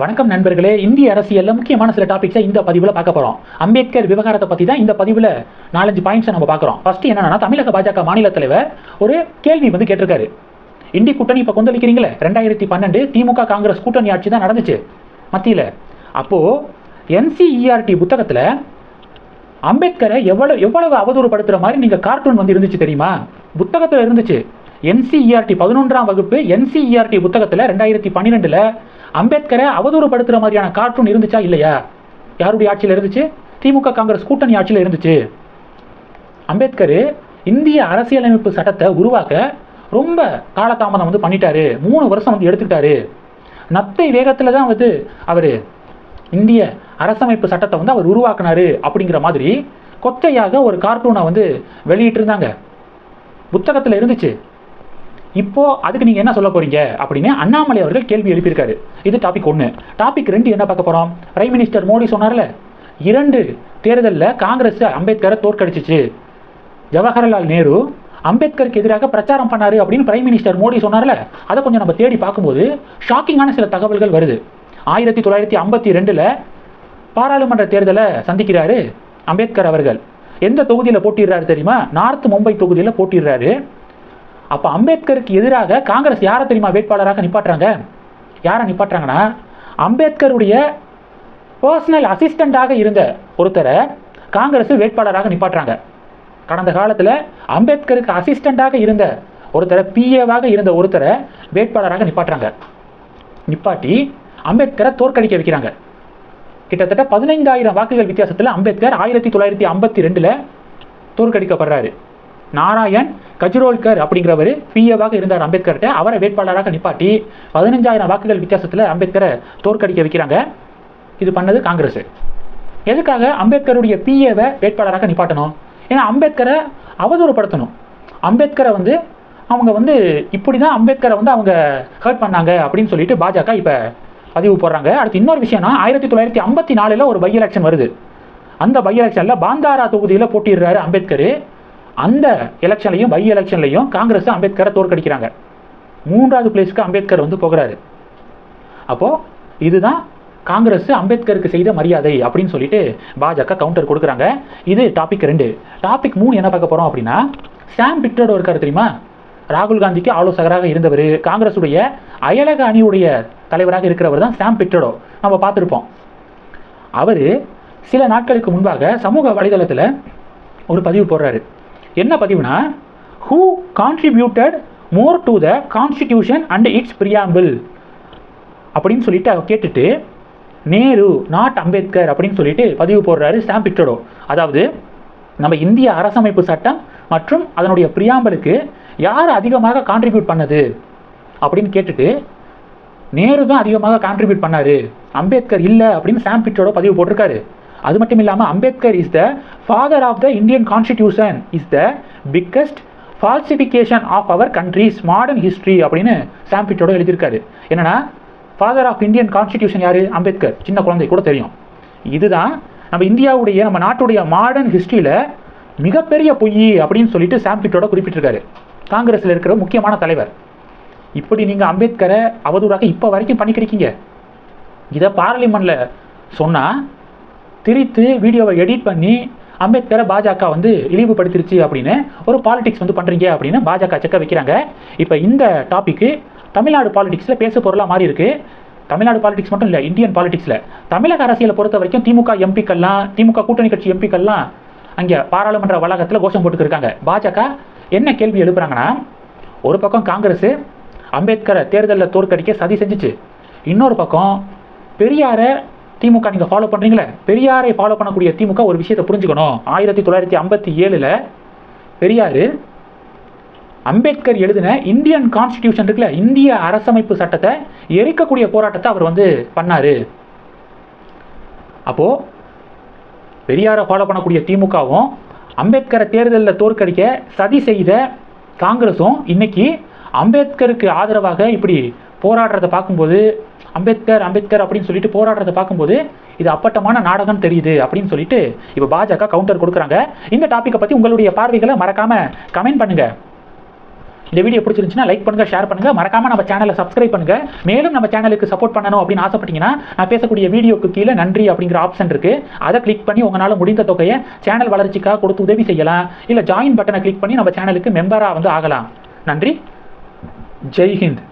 வணக்கம் நண்பர்களே இந்திய அரசியலில் முக்கியமான சில டாபிக்ஸை இந்த பதிவில் பார்க்க போகிறோம் அம்பேத்கர் விவகாரத்தை பற்றி தான் இந்த பதிவில் நாலஞ்சு பாயிண்ட்ஸை நம்ம பார்க்குறோம். ஃபர்ஸ்ட் என்னன்னா தமிழக பாஜக மாநில தலைவர் ஒரு கேள்வி வந்து கேட்டிருக்காரு. இந்தி கூட்டணி இப்போ கொந்தளிக்கிறீங்களே? ரெண்டாயிரத்தி பன்னெண்டு திமுக காங்கிரஸ் கூட்டணி ஆட்சி தான் நடந்துச்சு மத்தியில். அப்போது என்சிஇஆர்டி புத்தகத்தில் அம்பேத்கரை எவ்வளவு எவ்வளவு அவதூறுபடுத்துகிற மாதிரி நீங்கள் கார்ட்டூன் வந்து இருந்துச்சு தெரியுமா? புத்தகத்தில் இருந்துச்சு. என்சிஇஆர்டி பதினொன்றாம் வகுப்பு என்சிஇஆர்டி புத்தகத்தில் ரெண்டாயிரத்தி பன்னிரெண்டில் அம்பேத்கரை அவதூறுபடுத்துகிற மாதிரியான கார்ட்டூன் இருந்துச்சா இல்லையா? யாருடைய ஆட்சியில் இருந்துச்சு? திமுக காங்கிரஸ் கூட்டணி ஆட்சியில் இருந்துச்சு. அம்பேத்கர் இந்திய அரசியலமைப்பு சட்டத்தை உருவாக்க ரொம்ப காலதாமதம் வந்து பண்ணிட்டாரு. மூணு வருஷம் வந்து எடுத்துக்கிட்டாரு. நத்தை வேகத்தில் தான் வந்து அவர் இந்திய அரசமைப்பு சட்டத்தை வந்து அவர் உருவாக்குனாரு அப்படிங்கிற மாதிரி கொச்சையாக ஒரு கார்ட்டூனை வந்து வெளியிட்டிருந்தாங்க. புத்தகத்தில் இருந்துச்சு. இப்போ அதுக்கு நீங்க என்ன சொல்ல போறீங்க அப்படின்னு அண்ணாமலை அவர்கள் கேள்வி எழுப்பியிருக்காரு. இது டாபிக் ஒன்று டாபிக் ரெண்டு என்ன பார்க்க போறோம்? பிரைம் மினிஸ்டர் மோடி சொன்னார்ல இரண்டு தேர்தலில் காங்கிரஸ் அம்பேத்கரை தோற்கடிச்சிச்சு. ஜவஹர்லால் நேரு அம்பேத்கருக்கு எதிராக பிரச்சாரம் பண்ணாரு அப்படின்னு பிரைம் மினிஸ்டர் மோடி சொன்னார்ல அதை கொஞ்சம் நம்ம தேடி பார்க்கும்போது ஷாக்கிங்கான சில தகவல்கள் வருது. ஆயிரத்தி தொள்ளாயிரத்தி ஐம்பத்தி ரெண்டில் பாராளுமன்ற தேர்தலை சந்திக்கிறாரு அம்பேத்கர் அவர்கள். எந்த தொகுதியில் போட்டிடுறாரு தெரியுமா? நார்த் மும்பை தொகுதியில் போட்டிடுறாரு அப்போ அம்பேத்கருக்கு எதிராக காங்கிரஸ் யாரை தெரியுமா வேட்பாளராக நிப்பாட்டுறாங்க? யாரை நிப்பாட்டுறாங்கன்னா அம்பேத்கருடைய பர்சனல் அசிஸ்டண்டாக இருந்த ஒருத்தரை காங்கிரஸ் வேட்பாளராக நிப்பாட்டுறாங்க. கடந்த காலத்தில் அம்பேத்கருக்கு அசிஸ்டண்டாக இருந்த ஒருத்தரை பிஏவாக இருந்த ஒருத்தரை வேட்பாளராக நிப்பாட்டுறாங்க. நிப்பாட்டி அம்பேத்கரை தோற்கடிக்க வைக்கிறாங்க. கிட்டத்தட்ட பதினைந்தாயிரம் வாக்குகள் வித்தியாசத்தில் அம்பேத்கர் ஆயிரத்தி தொள்ளாயிரத்தி ஐம்பத்தி ரெண்டில் தோற்கடிக்கப்படுறாரு. நாராயண் கஜ்ரோல்கர் அப்படிங்கிறவர் பிஏவாக இருந்தார் அம்பேத்கர்கிட்ட. அவரை வேட்பாளராக நிப்பாட்டி பதினஞ்சாயிரம் வாக்குகள் வித்தியாசத்தில் அம்பேத்கரை தோற்கடிக்க வைக்கிறாங்க. இது பண்ணது காங்கிரஸ். எதுக்காக அம்பேத்கருடைய பிஏவை வேட்பாளராக நிப்பாட்டணும்? ஏன்னா அம்பேத்கரை அவதூறுப்படுத்தணும் அம்பேத்கரை வந்து அவங்க வந்து இப்படி தான் அம்பேத்கரை வந்து அவங்க ஹர்ட் பண்ணாங்க அப்படின்னு சொல்லிட்டு பாஜக இப்போ பதிவு போடுறாங்க. அடுத்து இன்னொரு விஷயம்னா ஆயிரத்தி தொள்ளாயிரத்தி ஐம்பத்தி நாலில் ஒரு பை எலெக்ஷன் வருது. அந்த பை எலெக்ஷனில் பாந்தாரா தொகுதியில் போட்டிடுறாரு அம்பேத்கர். அந்த எலெக்ஷன்லையும் பை எலெக்ஷன்லையும் காங்கிரஸ் அம்பேத்கரை தோற்கடிக்கிறாங்க. மூன்றாவது பிளேஸ்க்கு அம்பேத்கர் வந்து போகிறாரு. அப்போது இதுதான் காங்கிரஸ் அம்பேத்கருக்கு செய்த மரியாதை அப்படின்னு சொல்லிட்டு பாஜக கவுண்டர் கொடுக்குறாங்க. இது டாபிக் ரெண்டு. டாபிக் மூணு என்ன பார்க்க போகிறோம் அப்படின்னா சாம் பிக்டோட இருக்கார் தெரியுமா? ராகுல் காந்திக்கு ஆலோசகராக இருந்தவர். காங்கிரஸுடைய அயலக அணியுடைய தலைவராக இருக்கிறவர் தான் சாம் பிக்டடோ நம்ம பார்த்துருப்போம். அவர் சில நாட்களுக்கு முன்பாக சமூக வலைதளத்தில் ஒரு பதிவு போடுறாரு. என்ன பதிவுனா who contributed more to the constitution and its preamble அப்படின்னு சொல்லிட்டு அவர் கேட்டுட்டு நேரு நாட் அம்பேத்கர் அப்படின்னு சொல்லிட்டு பதிவு போடுறாரு சாம் பிக்டடோ அதாவது நம்ம இந்திய அரசமைப்பு சட்டம் மற்றும் அதனுடைய பிரியாம்பலுக்கு யார் அதிகமாக கான்ட்ரிபியூட் பண்ணது? அப்படின்னு கேட்டுட்டு நேரு தான் அதிகமாக கான்ட்ரிபியூட் பண்ணாரு. அம்பேத்கர் இல்லை அப்படின்னு சாம் பிக்டடோ பதிவு போட்டிருக்காரு. அது மட்டும் இல்லாமல் Ambedkar is the father of the Indian constitution is the biggest falsification of our country's modern history அப்படின்னு சாம் எழுதியிருக்காரு. என்னன்னா ஃபாதர் ஆஃப் இந்தியன் கான்ஸ்டிடியூஷன் யார்? அம்பேத்கர். சின்ன குழந்தை கூட தெரியும். இதுதான் நம்ம இந்தியாவுடைய நம்ம நாட்டுடைய மாடர்ன் ஹிஸ்ட்ரியில் மிகப்பெரிய பொய் அப்படின்னு சொல்லிட்டு சாம்பிட்டோட குறிப்பிட்டிருக்காரு. காங்கிரஸில் இருக்கிற முக்கியமான தலைவர். இப்படி நீங்கள் அம்பேத்கரை அவதூறாக இப்போ வரைக்கும் பண்ணிக்கிருக்கீங்க இதை பார்லிமெண்ட்டில் சொன்னால் திரித்து வீடியோவை எடிட் பண்ணி அம்பேத்கரை பாஜக வந்து இழிவுபடுத்திருச்சு அப்படின்னு ஒரு பாலிடிக்ஸ் வந்து பண்ணுறீங்க அப்படின்னு பாஜக செக்க வைக்கிறாங்க. இப்போ இந்த டாப்பிக்கு தமிழ்நாடு பாலிடிக்ஸில் பேச பொருளாக மாறி இருக்குது தமிழ்நாடு பாலிடிக்ஸ் மட்டும் இல்லை இந்தியன் பாலிடிக்ஸில் தமிழக அரசியலை பொறுத்த வரைக்கும் திமுக எம்பிக்கள்லாம் திமுக கூட்டணி கட்சி எம்பிக்கள்லாம் அங்கே பாராளுமன்ற வளாகத்தில் கோஷம் போட்டுக்கிருக்காங்க. பாஜக என்ன கேள்வி எழுப்புறாங்கன்னா ஒரு பக்கம் காங்கிரஸ் அம்பேத்கரை தேர்தலில் தோற்கடிக்க சதி செஞ்சுச்சு. இன்னொரு பக்கம் பெரியாரை திமுக நீங்கள் ஃபாலோ பண்ணுறீங்களே பெரியாரை ஃபாலோ பண்ணக்கூடிய திமுக ஒரு விஷயத்தை புரிஞ்சுக்கணும். ஆயிரத்தி தொள்ளாயிரத்தி ஐம்பத்தி ஏழில் பெரியார் அம்பேத்கர் எழுதின இந்தியன் கான்ஸ்டிடியூஷன் இருக்குல்ல இந்திய அரசமைப்பு சட்டத்தை எரிக்கக்கூடிய போராட்டத்தை அவர் வந்து பண்ணாரு. அப்போ பெரியாரை ஃபாலோ பண்ணக்கூடிய திமுகவும் அம்பேத்கரை தேர்தலில் தோற்கடிக்க சதி செய்த காங்கிரஸும் இன்னைக்கு அம்பேத்கருக்கு ஆதரவாக இப்படி போராடுறதை பார்க்கும்போது அம்பேத்கர் அம்பேத்கர் அப்படின்னு சொல்லிட்டு போராடுறதை பார்க்கும்போது இது அப்பட்டமான நாடகம் தெரியுது அப்படின்னு சொல்லிட்டு இப்போ பாஜக கவுண்டர் கொடுக்குறாங்க. இந்த டாப்பிக்கை பற்றி உங்களுடைய பார்வைகளை மறக்காம கமெண்ட் பண்ணுங்க. இந்த வீடியோ பிடிச்சிருந்துச்சுன்னா லைக் பண்ணுங்க ஷேர் பண்ணுங்க. மறக்காம நம்ம சேனலை சப்ஸ்கிரைப் பண்ணுங்க. மேலும் நம்ம சேனலுக்கு சப்போர்ட் பண்ணணும் அப்படின்னு ஆசைப்பட்டீங்கன்னா நான் பேசக்கூடிய வீடியோக்கு கீழே நன்றி அப்படிங்கிற ஆப்ஷன் இருக்கு. அதை கிளிக் பண்ணி உங்களால் முடிந்த தொகையை சேனல் வளர்ச்சிக்காக கொடுத்து உதவி செய்யலாம். இல்லை ஜாயின் பட்டனை கிளிக் பண்ணி நம்ம சேனலுக்கு மெம்பராக வந்து ஆகலாம். நன்றி. ஜெய்ஹிந்த்